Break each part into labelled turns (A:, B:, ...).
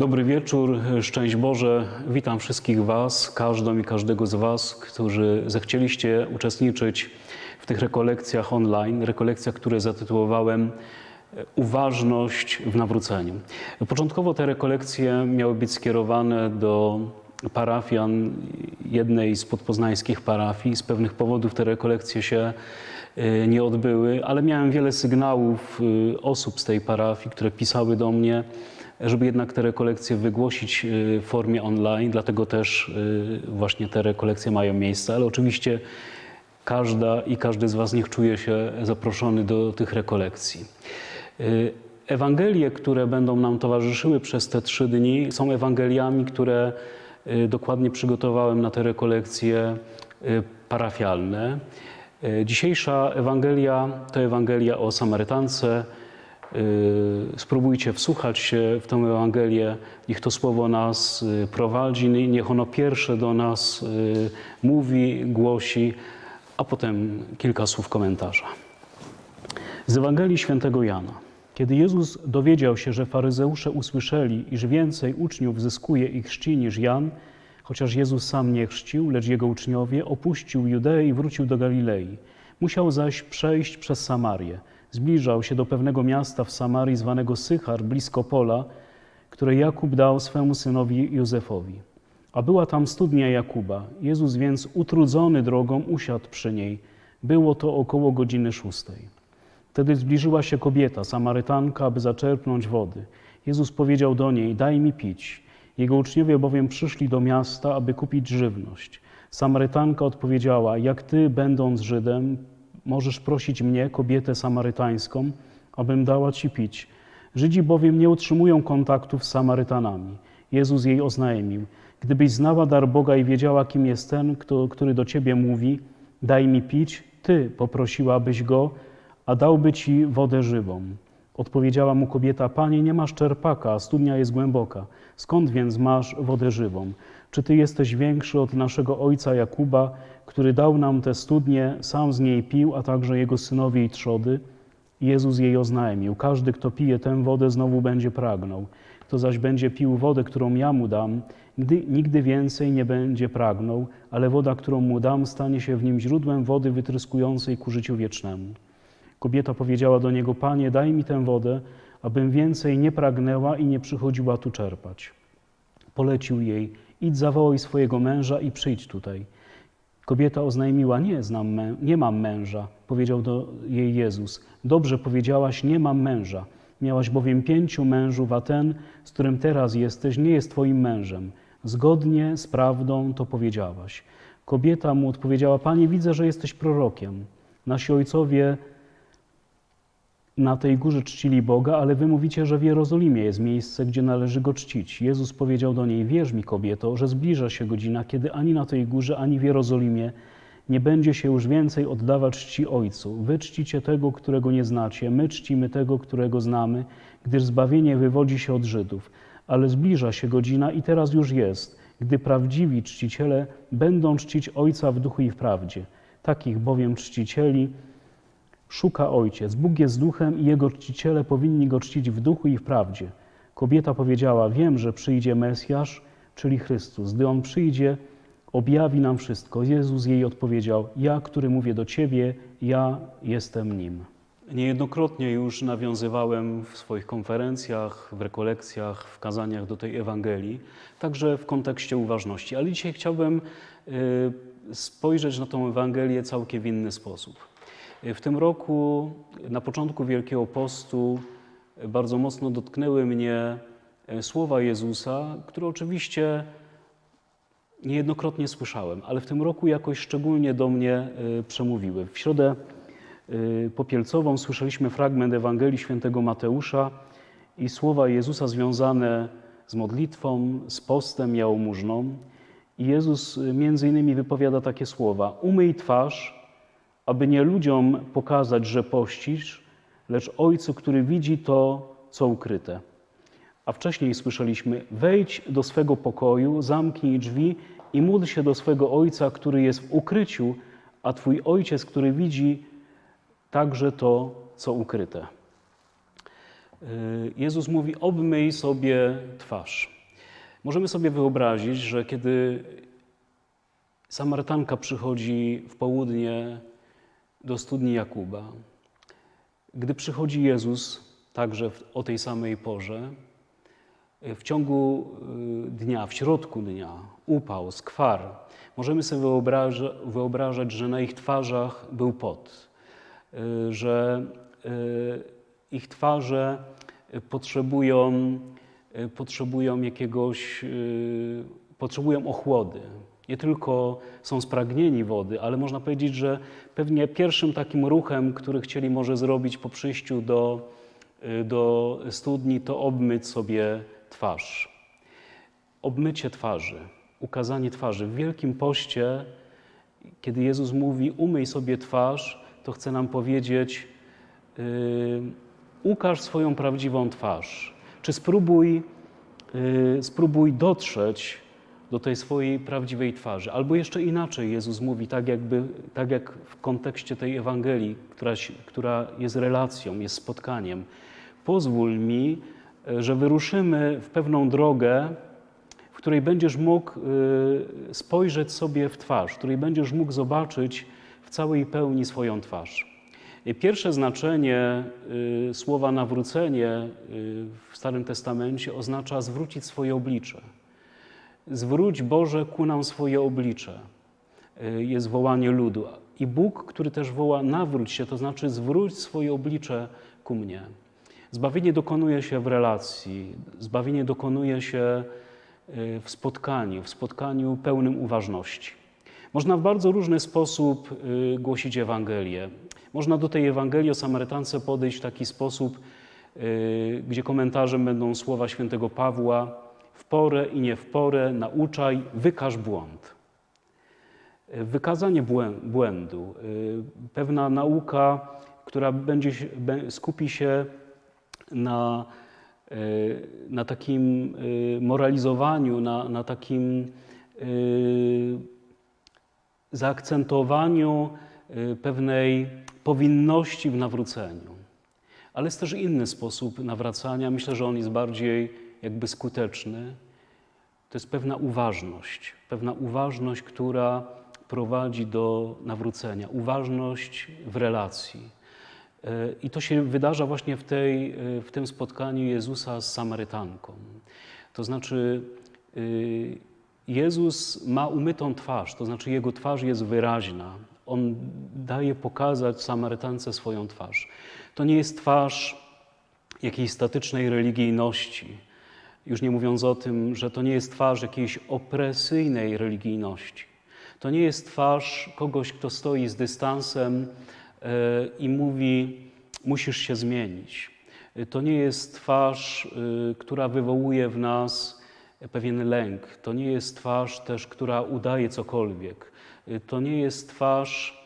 A: Dobry wieczór, szczęść Boże. Witam wszystkich Was, każdą i każdego z Was, którzy zechcieliście uczestniczyć w tych rekolekcjach online, rekolekcjach, które zatytułowałem Uważność w nawróceniu. Początkowo te rekolekcje miały być skierowane do parafian jednej z podpoznańskich parafii. Z pewnych powodów te rekolekcje się y, nie odbyły, ale miałem wiele sygnałów y, osób z tej parafii, które pisały do mnie, żeby jednak te rekolekcje wygłosić y, w formie online, dlatego też y, właśnie te rekolekcje mają miejsce, ale oczywiście każda i każdy z Was niech czuje się zaproszony do tych rekolekcji. Y, Ewangelie, które będą nam towarzyszyły przez te trzy dni, są Ewangeliami, które dokładnie przygotowałem na te rekolekcje parafialne. Dzisiejsza Ewangelia to Ewangelia o Samarytance. Y, Spróbujcie wsłuchać się w tę Ewangelię, niech to słowo nas y, prowadzi, niech ono pierwsze do nas y, mówi, głosi, a potem kilka słów komentarza. Z Ewangelii Świętego Jana. Kiedy Jezus dowiedział się, że faryzeusze usłyszeli, iż więcej uczniów zyskuje ich chrzci niż Jan, chociaż Jezus sam nie chrzcił, lecz jego uczniowie, opuścił Judeę i wrócił do Galilei. Musiał zaś przejść przez Samarię. Zbliżał się do pewnego miasta w Samarii zwanego Sychar, blisko pola, które Jakub dał swemu synowi Józefowi. A była tam studnia Jakuba. Jezus więc utrudzony drogą usiadł przy niej. Było to około godziny szóstej. Wtedy zbliżyła się kobieta, Samarytanka, aby zaczerpnąć wody. Jezus powiedział do niej: Daj mi pić. Jego uczniowie bowiem przyszli do miasta, aby kupić żywność. Samarytanka odpowiedziała: Jak ty, będąc Żydem, możesz prosić mnie, kobietę samarytańską, abym dała ci pić? Żydzi bowiem nie utrzymują kontaktów z Samarytanami. Jezus jej oznajmił: Gdybyś znała dar Boga i wiedziała, kim jest ten, kto, który do ciebie mówi, daj mi pić, ty poprosiłabyś go, a dałby ci wodę żywą. Odpowiedziała mu kobieta: Panie, nie masz czerpaka, a studnia jest głęboka. Skąd więc masz wodę żywą? Czy ty jesteś większy od naszego ojca Jakuba, który dał nam tę studnię, sam z niej pił, a także jego synowie i trzody? Jezus jej oznajmił: Każdy, kto pije tę wodę, znowu będzie pragnął. Kto zaś będzie pił wodę, którą ja mu dam, nigdy, nigdy więcej nie będzie pragnął, ale woda, którą mu dam, stanie się w nim źródłem wody wytryskującej ku życiu wiecznemu. Kobieta powiedziała do niego: Panie, daj mi tę wodę, abym więcej nie pragnęła i nie przychodziła tu czerpać. Polecił jej: Idź zawołaj swojego męża i przyjdź tutaj. Kobieta oznajmiła: Nie znam, nie mam męża. Powiedział do jej Jezus: Dobrze powiedziałaś, nie mam męża. Miałaś bowiem pięciu mężów, a ten, z którym teraz jesteś, nie jest twoim mężem. Zgodnie z prawdą to powiedziałaś. Kobieta mu odpowiedziała: Panie, widzę, że jesteś prorokiem. Nasi ojcowie na tej górze czcili Boga, ale wy mówicie, że w Jerozolimie jest miejsce, gdzie należy go czcić. Jezus powiedział do niej: Wierz mi, kobieto, że zbliża się godzina, kiedy ani na tej górze, ani w Jerozolimie nie będzie się już więcej oddawać czci Ojcu. Wy czcicie tego, którego nie znacie, my czcimy tego, którego znamy, gdyż zbawienie wywodzi się od Żydów. Ale zbliża się godzina i teraz już jest, gdy prawdziwi czciciele będą czcić Ojca w duchu i w prawdzie. Takich bowiem czcicieli szuka Ojciec. Bóg jest duchem i Jego czciciele powinni Go czcić w duchu i w prawdzie. Kobieta powiedziała, wiem, że przyjdzie Mesjasz, czyli Chrystus. Gdy On przyjdzie, objawi nam wszystko. Jezus jej odpowiedział, ja, który mówię do Ciebie, ja jestem Nim. Niejednokrotnie już nawiązywałem w swoich konferencjach, w rekolekcjach, w kazaniach do tej Ewangelii, także w kontekście uważności. Ale dzisiaj chciałbym y, spojrzeć na tą Ewangelię całkiem w inny sposób. W tym roku, na początku Wielkiego Postu, bardzo mocno dotknęły mnie e, słowa Jezusa, które oczywiście niejednokrotnie słyszałem, ale w tym roku jakoś szczególnie do mnie przemówiły. W środę popielcową słyszeliśmy fragment Ewangelii Świętego Mateusza i słowa Jezusa związane z modlitwą, z postem jałmużną. I Jezus między innymi wypowiada takie słowa: Umyj twarz, aby nie ludziom pokazać, że pościsz, lecz Ojcu, który widzi to, co ukryte. A wcześniej słyszeliśmy: Wejdź do swego pokoju, zamknij drzwi i módl się do swego Ojca, który jest w ukryciu, a Twój Ojciec, który widzi także to, co ukryte. Y, Jezus mówi: obmyj sobie twarz. Możemy sobie wyobrazić, że kiedy Samarytanka przychodzi w południe do studni Jakuba, gdy przychodzi Jezus także o tej samej porze, y, w ciągu y, dnia, w środku dnia, upał, skwar, możemy sobie wyobraża, wyobrażać, że na ich twarzach był pot, y, że ich twarze potrzebują, potrzebują jakiegoś, potrzebują ochłody. Nie tylko są spragnieni wody, ale można powiedzieć, że pewnie pierwszym takim ruchem, który chcieli może zrobić po przyjściu do, y, do studni, to obmyć sobie twarz. Obmycie twarzy, ukazanie twarzy. W Wielkim Poście, kiedy Jezus mówi umyj sobie twarz, to chce nam powiedzieć yy, ukaż swoją prawdziwą twarz. Czy spróbuj, yy, spróbuj dotrzeć do tej swojej prawdziwej twarzy. Albo jeszcze inaczej Jezus mówi, tak, jakby, tak jak w kontekście tej Ewangelii, która, która jest relacją, jest spotkaniem. Pozwól mi, e, że wyruszymy w pewną drogę, w której będziesz mógł y, spojrzeć sobie w twarz, w której będziesz mógł zobaczyć w całej pełni swoją twarz. Pierwsze znaczenie y, słowa nawrócenie w Starym Testamencie oznacza zwrócić swoje oblicze. Zwróć Boże ku nam swoje oblicze. Y, Jest wołanie ludu. I Bóg, który też woła nawróć się, to znaczy zwróć swoje oblicze ku mnie. Zbawienie dokonuje się w relacji, zbawienie dokonuje się y, w spotkaniu, w spotkaniu pełnym uważności. Można w bardzo różny sposób y, głosić Ewangelię. Można do tej Ewangelii o Samarytance podejść w taki sposób, gdzie komentarzem będą słowa świętego Pawła: w porę i nie w porę nauczaj, wykaż błąd. Y, Wykazanie błę- błędu, y, pewna nauka, która będzie, skupi się na, y, na takim moralizowaniu, na, na takim zaakcentowaniu pewnej powinności w nawróceniu. Ale jest też inny sposób nawracania. Myślę, że on jest bardziej jakby skuteczny. To jest pewna uważność, pewna uważność, która prowadzi do nawrócenia, uważność w relacji. E, I to się wydarza właśnie w, tej, e, w tym spotkaniu Jezusa z Samarytanką. To znaczy, y, Jezus ma umytą twarz, to znaczy jego twarz jest wyraźna. On daje pokazać Samarytance swoją twarz. To nie jest twarz jakiejś statycznej religijności. Już nie mówiąc o tym, że to nie jest twarz jakiejś opresyjnej religijności. To nie jest twarz kogoś, kto stoi z dystansem e, i mówi: Musisz się zmienić. To nie jest twarz, e, która wywołuje w nas pewien lęk. To nie jest twarz też, która udaje cokolwiek. E, To nie jest twarz,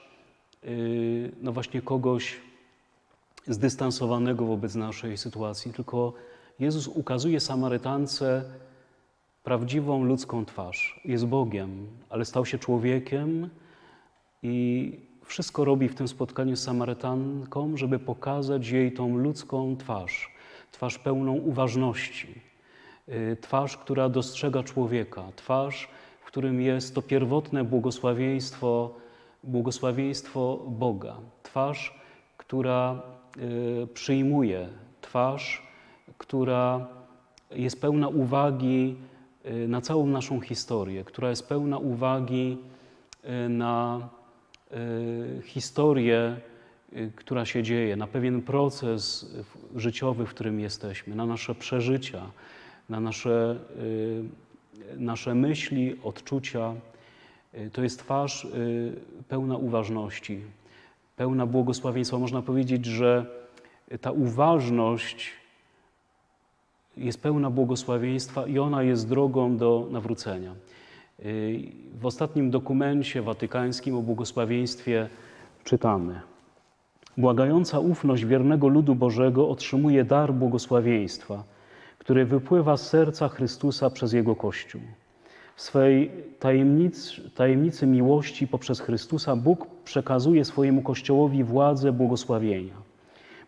A: no właśnie kogoś zdystansowanego wobec naszej sytuacji, tylko Jezus ukazuje Samarytance prawdziwą ludzką twarz. Jest Bogiem, ale stał się człowiekiem i wszystko robi w tym spotkaniu z Samarytanką, żeby pokazać jej tą ludzką twarz, twarz pełną uważności, y, twarz, która dostrzega człowieka, twarz, w którym jest to pierwotne błogosławieństwo, błogosławieństwo Boga, twarz, która y, przyjmuje, twarz, która jest pełna uwagi y, na całą naszą historię, która jest pełna uwagi y, na y, historię, która się dzieje, na pewien proces życiowy, w którym jesteśmy, na nasze przeżycia, na nasze, nasze myśli, odczucia. To jest twarz pełna uważności, pełna błogosławieństwa. Można powiedzieć, że ta uważność jest pełna błogosławieństwa i ona jest drogą do nawrócenia. Y, W ostatnim dokumencie watykańskim o błogosławieństwie czytamy: Błagająca ufność wiernego ludu Bożego otrzymuje dar błogosławieństwa, który wypływa z serca Chrystusa przez Jego Kościół. W swej tajemnicy, tajemnicy miłości poprzez Chrystusa Bóg przekazuje swojemu Kościołowi władzę błogosławienia.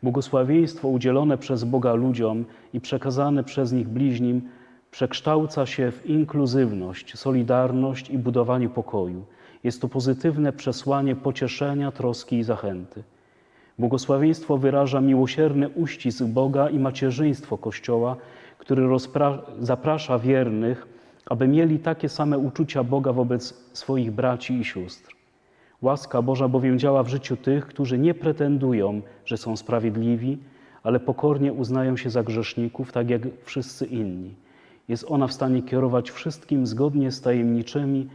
A: Błogosławieństwo udzielone przez Boga ludziom i przekazane przez nich bliźnim przekształca się w inkluzywność, solidarność i budowanie pokoju. Jest to pozytywne przesłanie pocieszenia, troski i zachęty. Błogosławieństwo wyraża miłosierny uścisk Boga i macierzyństwo Kościoła, który zaprasza wiernych, aby mieli takie same uczucia Boga wobec swoich braci i sióstr. Łaska Boża bowiem działa w życiu tych, którzy nie pretendują, że są sprawiedliwi, ale pokornie uznają się za grzeszników, tak jak wszyscy inni. Jest ona w stanie kierować wszystkim zgodnie z tajemniczymi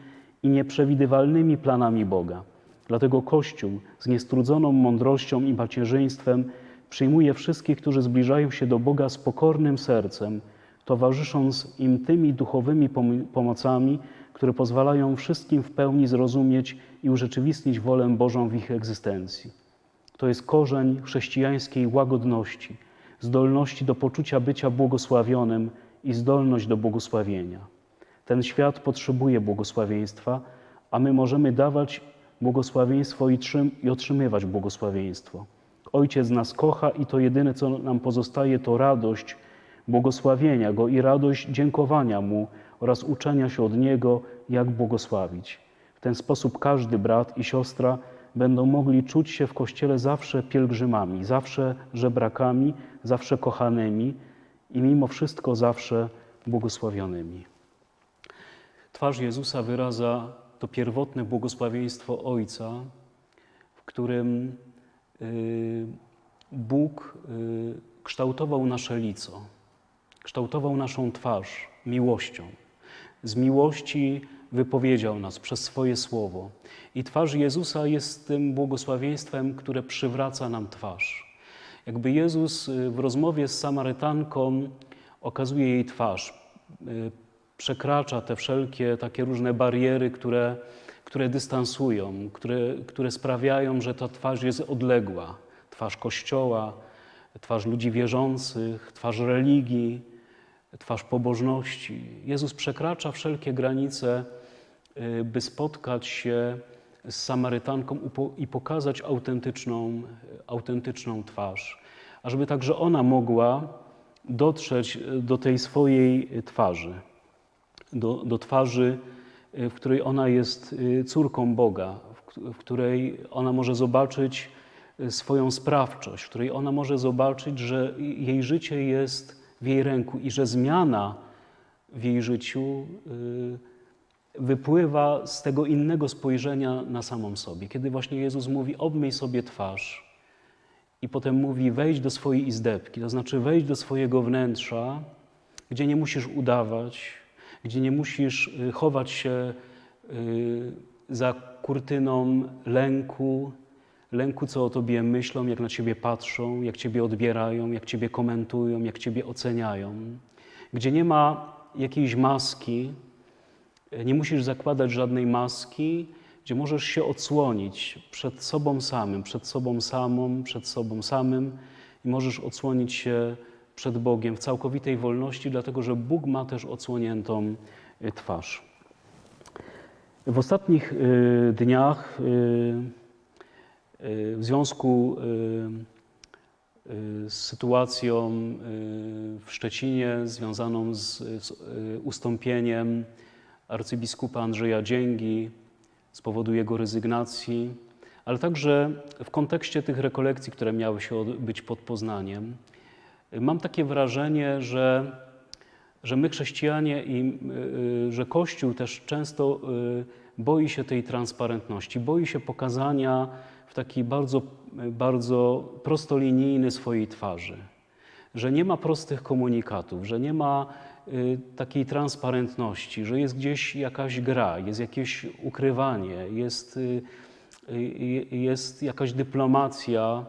A: i nieprzewidywalnymi planami Boga. Dlatego Kościół z niestrudzoną mądrością i macierzyństwem przyjmuje wszystkich, którzy zbliżają się do Boga z pokornym sercem, towarzysząc im tymi duchowymi pom- pomocami, które pozwalają wszystkim w pełni zrozumieć i urzeczywistnić wolę Bożą w ich egzystencji. To jest korzeń chrześcijańskiej łagodności, zdolności do poczucia bycia błogosławionym i zdolność do błogosławienia. Ten świat potrzebuje błogosławieństwa, a my możemy dawać błogosławieństwo i, trzym, i otrzymywać błogosławieństwo. Ojciec nas kocha i to jedyne, co nam pozostaje, to radość błogosławienia Go i radość dziękowania Mu oraz uczenia się od Niego, jak błogosławić. W ten sposób każdy brat i siostra będą mogli czuć się w Kościele zawsze pielgrzymami, zawsze żebrakami, zawsze kochanymi i mimo wszystko zawsze błogosławionymi. Twarz Jezusa wyraza to pierwotne błogosławieństwo Ojca, w którym y, Bóg y, kształtował nasze lico, kształtował naszą twarz miłością. Z miłości wypowiedział nas przez swoje słowo. I twarz Jezusa jest tym błogosławieństwem, które przywraca nam twarz. Jakby Jezus y, w rozmowie z Samarytanką okazuje jej twarz, y, przekracza te wszelkie takie różne bariery, które, które dystansują, które, które sprawiają, że ta twarz jest odległa. Twarz Kościoła, twarz ludzi wierzących, twarz religii, twarz pobożności. Jezus przekracza wszelkie granice, y, by spotkać się z Samarytanką i pokazać autentyczną, autentyczną twarz, ażeby także ona mogła dotrzeć do tej swojej twarzy, do, do twarzy, y, w której ona jest y, córką Boga, w, której ona może zobaczyć y, swoją sprawczość, w której ona może zobaczyć, że jej życie jest w jej ręku i że zmiana w jej życiu y, wypływa z tego innego spojrzenia na samą sobie. Kiedy właśnie Jezus mówi: Obmyj sobie twarz, i potem mówi: Wejdź do swojej izdebki, to znaczy wejdź do swojego wnętrza, gdzie nie musisz udawać, gdzie nie musisz y, chować się y, za kurtyną lęku, lęku, co o tobie myślą, jak na ciebie patrzą, jak ciebie odbierają, jak ciebie komentują, jak ciebie oceniają, gdzie nie ma jakiejś maski, nie musisz zakładać żadnej maski, gdzie możesz się odsłonić przed sobą samym, przed sobą samą, przed sobą samym i możesz odsłonić się przed Bogiem w całkowitej wolności, dlatego że Bóg ma też odsłoniętą y, twarz. W ostatnich y, dniach w związku y, y, z sytuacją y, w Szczecinie związaną z, y, ustąpieniem arcybiskupa Andrzeja Dzięgi z powodu jego rezygnacji, ale także w kontekście tych rekolekcji, które miały się odbyć pod Poznaniem, y, mam takie wrażenie, że, że my chrześcijanie i y, y, że Kościół też często y, boi się tej transparentności, boi się pokazania w taki bardzo, bardzo prostolinijny swojej twarzy, że nie ma prostych komunikatów, że nie ma y, takiej transparentności, że jest gdzieś jakaś gra, jest jakieś ukrywanie, jest, y, y, jest jakaś dyplomacja,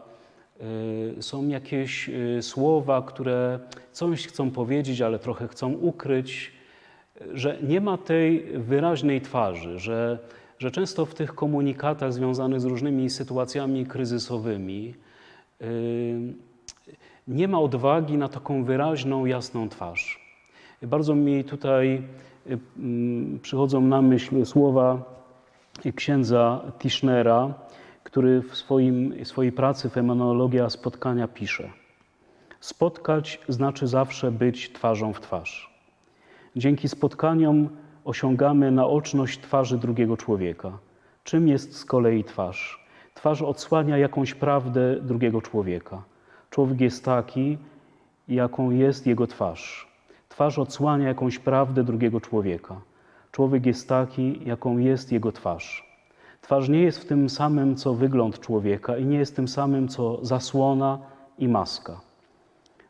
A: są jakieś słowa, które coś chcą powiedzieć, ale trochę chcą ukryć, że nie ma tej wyraźnej twarzy, że, że często w tych komunikatach związanych z różnymi sytuacjami kryzysowymi y, nie ma odwagi na taką wyraźną, jasną twarz. Bardzo mi tutaj y, mm, przychodzą na myśl słowa księdza Tischnera, który w swoim, swojej pracy Fenomenologia spotkania pisze: Spotkać znaczy zawsze być twarzą w twarz. Dzięki spotkaniom osiągamy naoczność twarzy drugiego człowieka. Czym jest z kolei twarz? Twarz odsłania jakąś prawdę drugiego człowieka. Człowiek jest taki, jaką jest jego twarz. Twarz odsłania jakąś prawdę drugiego człowieka. Człowiek jest taki, jaką jest jego twarz. Twarz nie jest w tym samym, co wygląd człowieka i nie jest tym samym, co zasłona i maska.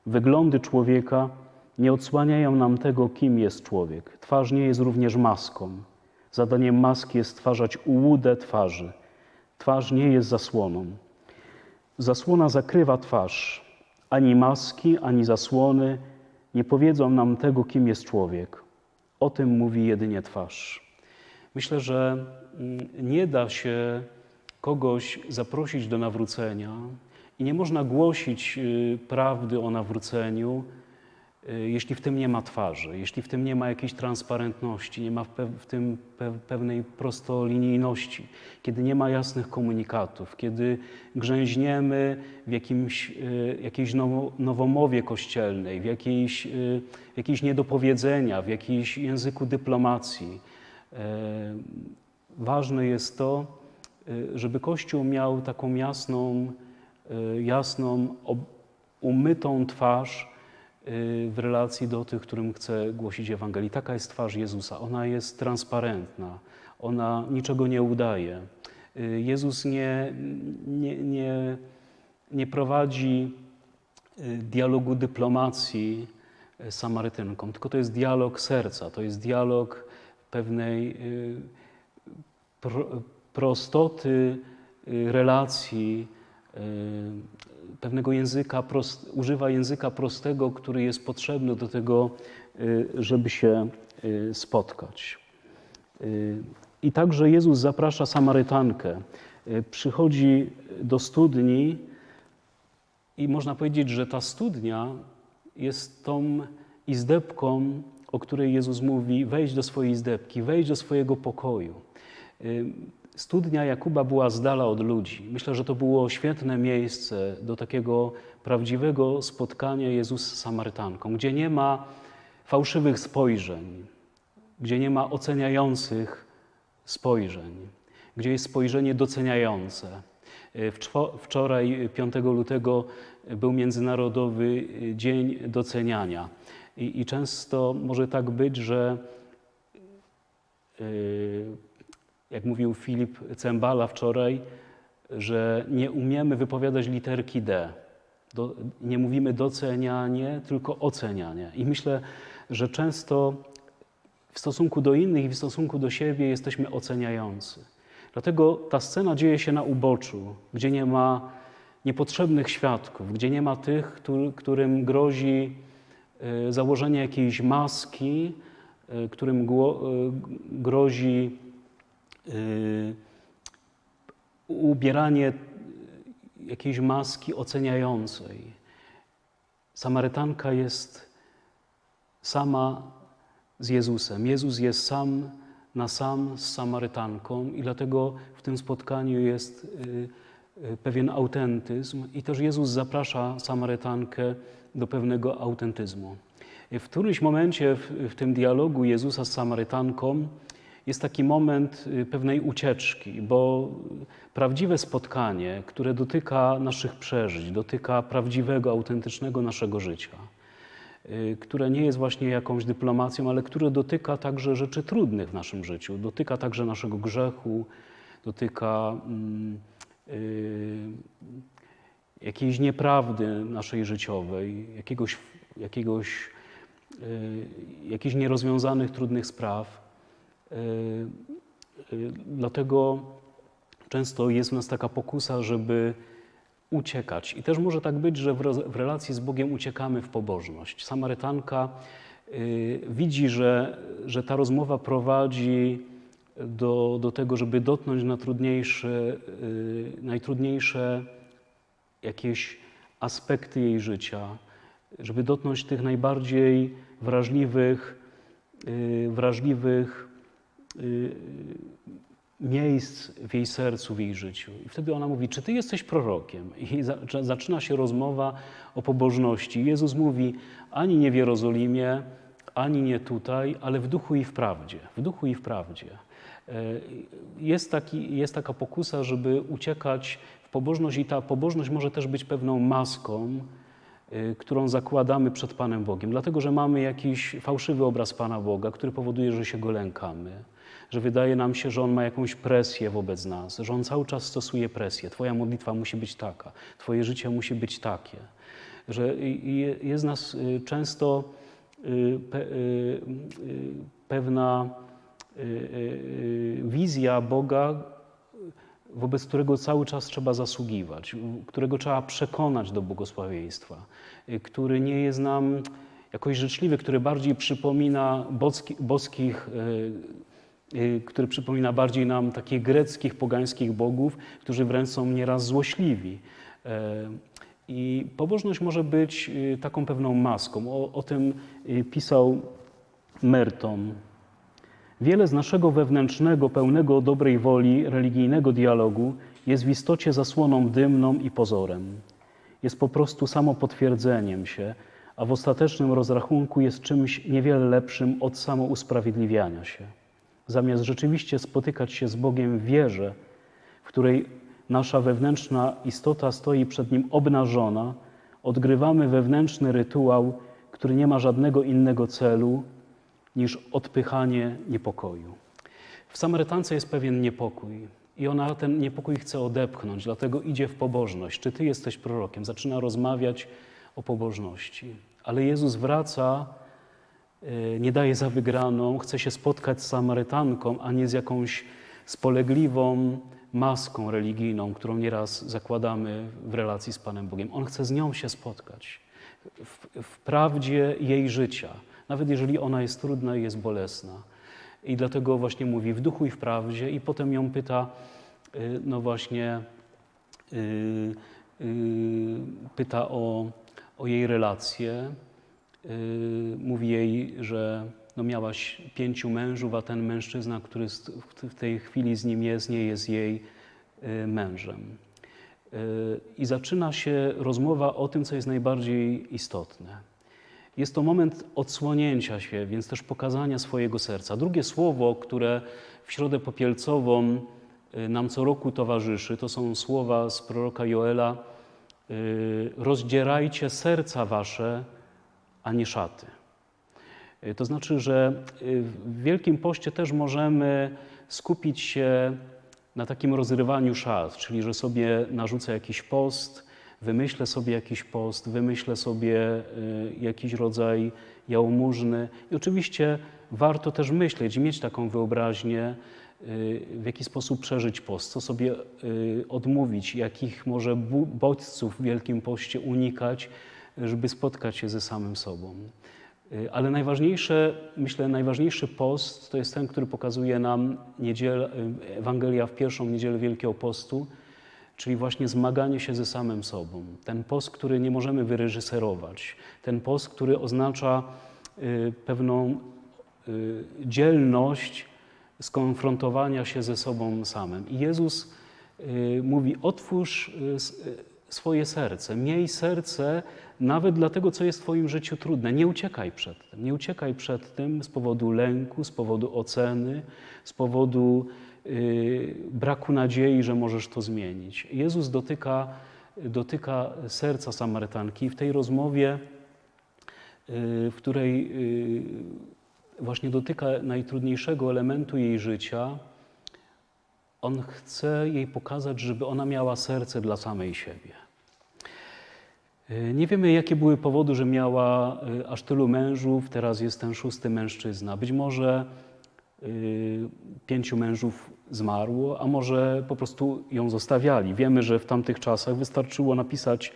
A: Wyglądy człowieka nie odsłaniają nam tego, kim jest człowiek. Twarz nie jest również maską. Zadaniem maski jest stwarzać ułudę twarzy. Twarz nie jest zasłoną. Zasłona zakrywa twarz. Ani maski, ani zasłony nie powiedzą nam tego, kim jest człowiek. O tym mówi jedynie twarz. Myślę, że mm, nie da się kogoś zaprosić do nawrócenia i nie można głosić y, prawdy o nawróceniu, jeśli w tym nie ma twarzy, jeśli w tym nie ma jakiejś transparentności, nie ma w, pe w tym pe pewnej prostolinijności, kiedy nie ma jasnych komunikatów, kiedy grzęźniemy w jakimś, y, jakiejś nowo nowomowie kościelnej, w jakiejś, jakiejś niedopowiedzenia, w jakimś języku dyplomacji. Ważne jest to, żeby Kościół miał taką jasną, jasną, umytą twarz w relacji do tych, którym chce głosić Ewangelii. Taka jest twarz Jezusa. Ona jest transparentna, ona niczego nie udaje. Jezus nie, nie, nie, nie prowadzi dialogu dyplomacji Samarytynką, tylko to jest dialog serca, to jest dialog pewnej prostoty relacji, pewnego języka, prost, używa języka prostego, który jest potrzebny do tego, żeby się spotkać. I także Jezus zaprasza Samarytankę. Przychodzi do studni i można powiedzieć, że ta studnia jest tą izdebką, o której Jezus mówi: wejdź do swojej izdebki, wejdź do swojego pokoju. Studnia Jakuba była z dala od ludzi. Myślę, że to było świetne miejsce do takiego prawdziwego spotkania Jezusa z Samarytanką, gdzie nie ma fałszywych spojrzeń, gdzie nie ma oceniających spojrzeń, gdzie jest spojrzenie doceniające. Wczoraj, 5 lutego, był Międzynarodowy Dzień Doceniania. I, i często może tak być, że yy, jak mówił Filip Cembala wczoraj, że nie umiemy wypowiadać literki D. Do, nie mówimy docenianie, tylko ocenianie. I myślę, że często w stosunku do innych i w stosunku do siebie jesteśmy oceniający. Dlatego ta scena dzieje się na uboczu, gdzie nie ma niepotrzebnych świadków, gdzie nie ma tych, który, którym grozi y, założenie jakiejś maski, y, którym y, grozi ubieranie jakiejś maski oceniającej. Samarytanka jest sama z Jezusem. Jezus jest sam na sam z Samarytanką i dlatego w tym spotkaniu jest y, y, pewien autentyzm i też Jezus zaprasza Samarytankę do pewnego autentyzmu. W którymś momencie w, w tym dialogu Jezusa z Samarytanką jest taki moment y, pewnej ucieczki, bo prawdziwe spotkanie, które dotyka naszych przeżyć, dotyka prawdziwego, autentycznego naszego życia, y, które nie jest właśnie jakąś dyplomacją, ale które dotyka także rzeczy trudnych w naszym życiu, dotyka także naszego grzechu, dotyka mm, y, jakiejś nieprawdy naszej życiowej, jakiegoś, jakiegoś, y, jakichś nierozwiązanych, trudnych spraw. Y, y, dlatego często jest w nas taka pokusa, żeby uciekać. I też może tak być, że w relacji z Bogiem uciekamy w pobożność. Samarytanka y, widzi, że, że ta rozmowa prowadzi do, do tego, żeby dotknąć na trudniejsze, najtrudniejsze jakieś aspekty jej życia, żeby dotknąć tych najbardziej wrażliwych, wrażliwych miejsc w jej sercu, w jej życiu. I wtedy ona mówi, czy ty jesteś prorokiem? I za, zaczyna się rozmowa o pobożności. Jezus mówi, ani nie w Jerozolimie, ani nie tutaj, ale w duchu i w prawdzie. W duchu i w prawdzie. E, Jest, taki, jest taka pokusa, żeby uciekać w pobożność i ta pobożność może też być pewną maską, y, którą zakładamy przed Panem Bogiem, dlatego że mamy jakiś fałszywy obraz Pana Boga, który powoduje, że się go lękamy, że wydaje nam się, że On ma jakąś presję wobec nas, że On cały czas stosuje presję. Twoja modlitwa musi być taka, Twoje życie musi być takie, że jest nas y, często y, y, pewna wizja Boga, wobec którego cały czas trzeba zasługiwać, którego trzeba przekonać do błogosławieństwa, który nie jest nam jakoś życzliwy, który bardziej przypomina boski, boskich, który przypomina bardziej nam takich greckich, pogańskich bogów, którzy wręcz są nieraz złośliwi. E, I pobożność może być y, taką pewną maską. O, o tym y, pisał Merton. Wiele z naszego wewnętrznego, pełnego dobrej woli, religijnego dialogu jest w istocie zasłoną dymną i pozorem. Jest po prostu samopotwierdzeniem się, a w ostatecznym rozrachunku jest czymś niewiele lepszym od samousprawiedliwiania się. Zamiast rzeczywiście spotykać się z Bogiem w wierze, w której nasza wewnętrzna istota stoi przed Nim obnażona, odgrywamy wewnętrzny rytuał, który nie ma żadnego innego celu niż odpychanie niepokoju. W Samarytance jest pewien niepokój i ona ten niepokój chce odepchnąć, dlatego idzie w pobożność. Czy ty jesteś prorokiem? Zaczyna rozmawiać o pobożności. Ale Jezus wraca, nie daje za wygraną, chce się spotkać z Samarytanką, a nie z jakąś spolegliwą maską religijną, którą nieraz zakładamy w relacji z Panem Bogiem. On chce z nią się spotkać w, w prawdzie jej życia, nawet jeżeli ona jest trudna i jest bolesna. I dlatego właśnie mówi w duchu i w prawdzie, i potem ją pyta, y, no właśnie, y, y, pyta o, o jej relacje. Y, Mówi jej, że no miałaś pięciu mężów, a ten mężczyzna, który w tej chwili z nim jest, nie jest jej y, mężem. Y, I zaczyna się rozmowa o tym, co jest najbardziej istotne. Jest to moment odsłonięcia się, więc też pokazania swojego serca. Drugie słowo, które w środę popielcową nam co roku towarzyszy, to są słowa z proroka Joela: Rozdzierajcie serca wasze, a nie szaty. Y, To znaczy, że y, w Wielkim Poście też możemy skupić się na takim rozrywaniu szat, czyli że sobie narzucę jakiś post, wymyślę sobie jakiś post, wymyślę sobie y, jakiś rodzaj jałmużny. I oczywiście warto też myśleć mieć taką wyobraźnię, w jaki sposób przeżyć post, co sobie odmówić, jakich może bodźców w Wielkim Poście unikać, żeby spotkać się ze samym sobą. Y, Ale najważniejsze, myślę, najważniejszy post to jest ten, który pokazuje nam niedzielę, y, Ewangelia w pierwszą niedzielę Wielkiego Postu, czyli właśnie zmaganie się ze samym sobą. Ten post, który nie możemy wyreżyserować. Ten post, który oznacza y, pewną dzielność skonfrontowania się ze sobą samym. I Jezus mówi: Otwórz swoje serce, miej serce nawet dla tego, co jest w Twoim życiu trudne. Nie uciekaj przed tym. Nie uciekaj przed tym z powodu lęku, z powodu oceny, z powodu y, braku nadziei, że możesz to zmienić. Jezus dotyka, dotyka serca Samarytanki w tej rozmowie, y, w której y, właśnie dotyka najtrudniejszego elementu jej życia, on chce jej pokazać, żeby ona miała serce dla samej siebie. Y, Nie wiemy, jakie były powody, że miała y, aż tylu mężów, teraz jest ten szósty mężczyzna. Być może y, pięciu mężów zmarło, a może po prostu ją zostawiali. Wiemy, że w tamtych czasach wystarczyło napisać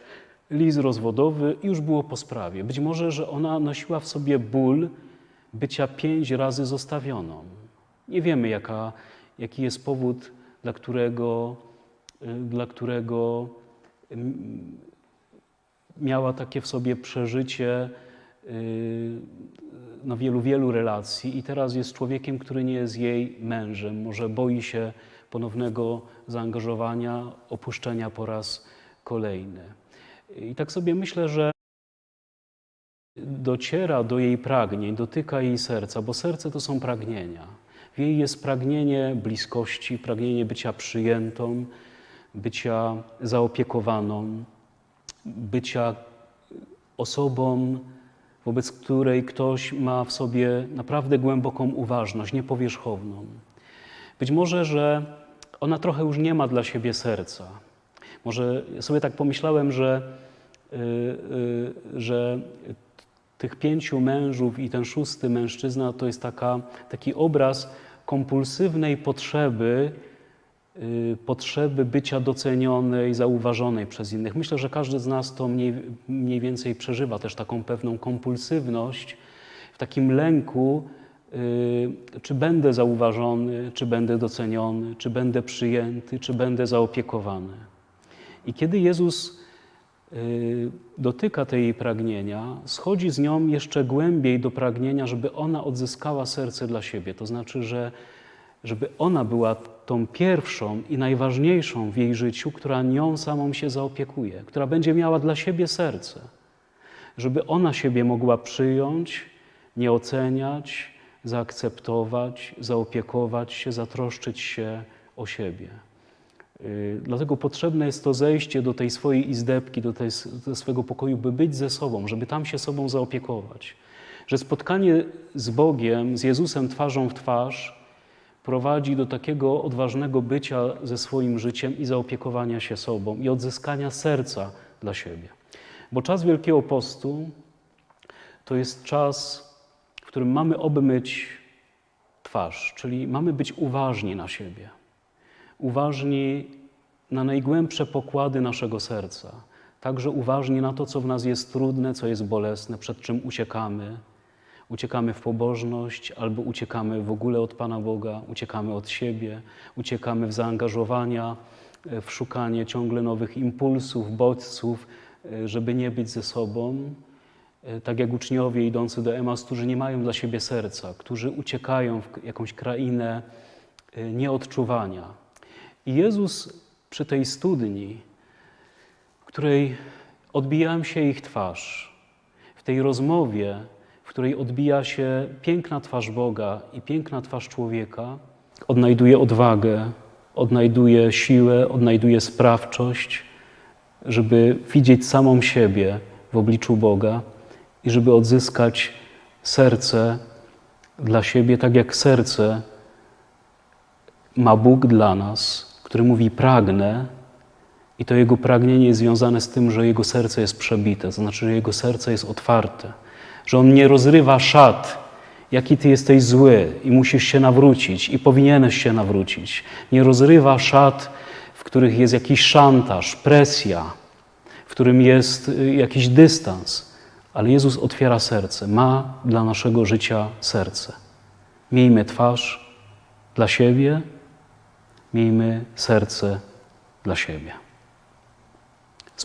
A: list rozwodowy i już było po sprawie. Być może, że ona nosiła w sobie ból bycia pięć razy zostawioną. Nie wiemy, jaka, jaki jest powód, dla którego, y, dla którego mm, miała takie w sobie przeżycie y, no, wielu, wielu relacji i teraz jest człowiekiem, który nie jest jej mężem. Może boi się ponownego zaangażowania, opuszczenia po raz kolejny. I tak sobie myślę, że dociera do jej pragnień, dotyka jej serca, bo serce to są pragnienia. W jej jest pragnienie bliskości, pragnienie bycia przyjętą, bycia zaopiekowaną, bycia osobą, wobec której ktoś ma w sobie naprawdę głęboką uważność, niepowierzchowną. Być może, że ona trochę już nie ma dla siebie serca. Może sobie tak pomyślałem, że, yy, yy, że tych pięciu mężów i ten szósty mężczyzna to jest taka, taki obraz kompulsywnej potrzeby, yy, potrzeby bycia docenionej, zauważonej przez innych. Myślę, że każdy z nas to mniej, mniej więcej przeżywa też taką pewną kompulsywność, w takim lęku, yy, czy będę zauważony, czy będę doceniony, czy będę przyjęty, czy będę zaopiekowany. I kiedy Jezus y, dotyka tej jej pragnienia, schodzi z nią jeszcze głębiej do pragnienia, żeby ona odzyskała serce dla siebie. To znaczy, że żeby ona była tą pierwszą i najważniejszą w jej życiu, która nią samą się zaopiekuje, która będzie miała dla siebie serce. Żeby ona siebie mogła przyjąć, nie oceniać, zaakceptować, zaopiekować się, zatroszczyć się o siebie. Yy, Dlatego potrzebne jest to zejście do tej swojej izdebki, do, tej, do swojego pokoju, by być ze sobą, żeby tam się sobą zaopiekować. Że spotkanie z Bogiem, z Jezusem twarzą w twarz prowadzi do takiego odważnego bycia ze swoim życiem i zaopiekowania się sobą i odzyskania serca dla siebie. Bo czas Wielkiego Postu to jest czas, w którym mamy obmyć twarz, czyli mamy być uważni na siebie uważni na najgłębsze pokłady naszego serca, także uważni na to, co w nas jest trudne, co jest bolesne, przed czym uciekamy. Uciekamy w pobożność, albo uciekamy w ogóle od Pana Boga, uciekamy od siebie, uciekamy w zaangażowania, e, w szukanie ciągle nowych impulsów, bodźców, e, żeby nie być ze sobą. E, Tak jak uczniowie idący do Emas, którzy nie mają dla siebie serca, którzy uciekają w jakąś krainę nieodczuwania. I Jezus przy tej studni, w której odbijała się ich twarz, w tej rozmowie, w której odbija się piękna twarz Boga i piękna twarz człowieka, odnajduje odwagę, odnajduje siłę, odnajduje sprawczość, żeby widzieć samą siebie w obliczu Boga i żeby odzyskać serce dla siebie, tak jak serce ma Bóg dla nas, który mówi pragnę, i to jego pragnienie jest związane z tym, że jego serce jest przebite, to znaczy, że jego serce jest otwarte, że on nie rozrywa szat, jaki ty jesteś zły i musisz się nawrócić i powinieneś się nawrócić. Nie rozrywa szat, w których jest jakiś szantaż, presja, w którym jest y, jakiś dystans, ale Jezus otwiera serce, ma dla naszego życia serce. Miejmy twarz dla siebie, miejmy serce dla siebie.